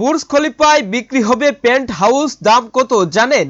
Burj খলিফায় বিক্রি হবে paint house, দাম কত জানেন?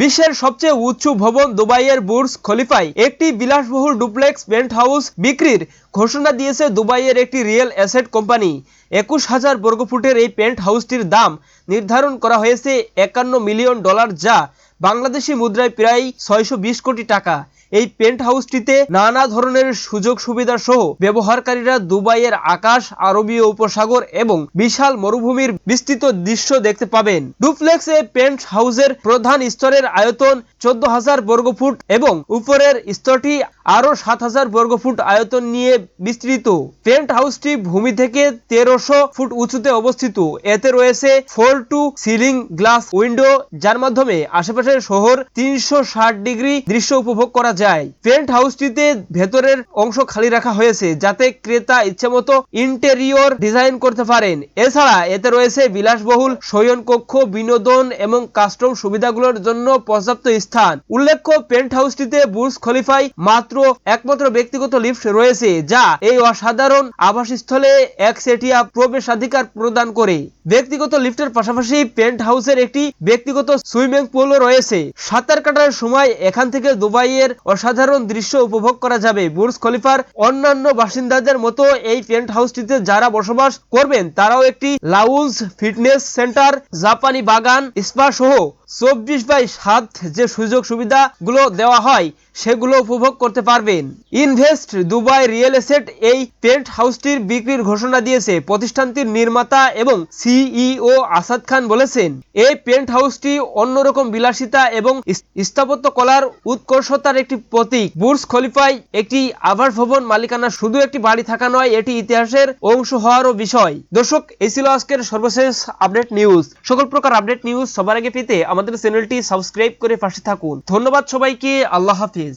বিশ্বের সবচেয়ে উঁচু ভবন দুবাইয়ের বুর্জ খলিফায় একটি বিলাসবহুল ডুপ্লেক্স পেন্ট হাউস বিক্রির ঘোষণা দিয়েছে দুবাইয়ের একটি রিয়েল অ্যাসেট কোম্পানি। একুশ হাজার বর্গফুটের এই পেন্ট হাউসটির দাম নির্ধারণ করা হয়েছে একান্ন মিলিয়ন ডলার যা বাংলাদেশি মুদ্রায় প্রায় ছয়শো বিশ কোটি টাকা। এই পেন্ট হাউসটিতে নানা ধরনের সুযোগ সুবিধা সহ ব্যবহারকারীরা দুবাইয়ের আকাশ, আরবীয় উপসাগর এবং বিশাল মরুভূমির বিস্তৃত দৃশ্য দেখতে পাবেন। ডুপ্লেক্স এই পেন্ট হাউসের প্রধান স্তরের আয়তন চোদ্দ হাজার বর্গফুট এবং উপরের স্তরটি আরও সাত হাজার বর্গফুট আয়তন নিয়ে বিস্তৃত। পেন্ট হাউসটি ভূমি থেকে তেরোশো ফুট উঁচুতে অবস্থিত। এতে রয়েছে floor to ceiling glass window, যার মাধ্যমে আশেপাশের শহর তিনশো ষাট ডিগ্রি দৃশ্য উপভোগ করা যায়। পেন্ট হাউসটিতে ভেতরের অংশ খালি রাখা হয়েছে, যাতে ক্রেতা ইচ্ছেমতো ইন্টেরিয়র ডিজাইন করতে পারেন। এছাড়া এতে রয়েছে বিলাসবহুল শয়ন কক্ষ বিনোদন এবং কাস্টম সুবিধাগুলোর জন্য পর্যাপ্ত স্থান। উল্লেখ্য পেন্ট হাউসটিতে বুর্জ খলিফাই মাত্র একমাত্র ব্যক্তিগত লিফট রয়েছে যা এই অসাধারণ আবাসস্থলে একচেটিয়া প্রবেশাধিকার প্রদান করে। ব্যক্তিগত লিফটের পাশাপাশি পেন্ট হাউসের একটি ব্যক্তিগত সুইমিং পুলও রয়েছে। সাঁতার কাটার সময় এখান থেকে দুবাইয়ের অসাধারণ দৃশ্য উপভোগ করা যাবে। বুর্জ খলিফার অন্যান্য বাসিন্দাদের মতো এই পেন্ট হাউসটিতে যারা বসবাস করবেন, তারাও একটি লাউঞ্জ ফিটনেস সেন্টার জাপানি বাগান স্পা সহ চব্বিশ বাই সাত যে সুযোগ সুবিধাগুলো দেওয়া হয়, সেগুলো উপভোগ করতে পারবেন। ইনভেস্ট দুবাই রিয়েল এস্টেট এই পেন্ট হাউসটির বিক্রির ঘোষণা দিয়েছে। প্রতিষ্ঠানটির নির্মাতা এবং সিইও আসাদ খান বলেছেন, এই পেন্ট হাউসটি অন্যরকম বিলাসিতা এবং স্থাপত্য কলার উৎকর্ষতার একটি প্রতীক। বুর্জ খলিফায় একটি আবাস ভবন মালিকানা শুধু একটি বাড়ি থাকা নয়, এটি ইতিহাসের অংশ হওয়ারও বিষয়। দর্শক, এই ছিল আজকের সর্বশেষ আপডেট নিউজ। সকল প্রকার আপডেট নিউজ সবার আগে পেতে আমাদের চ্যানেলটি সাবস্ক্রাইব করে পাশে থাকুন। ধন্যবাদ সবাইকে, আল্লাহ হাফিজ।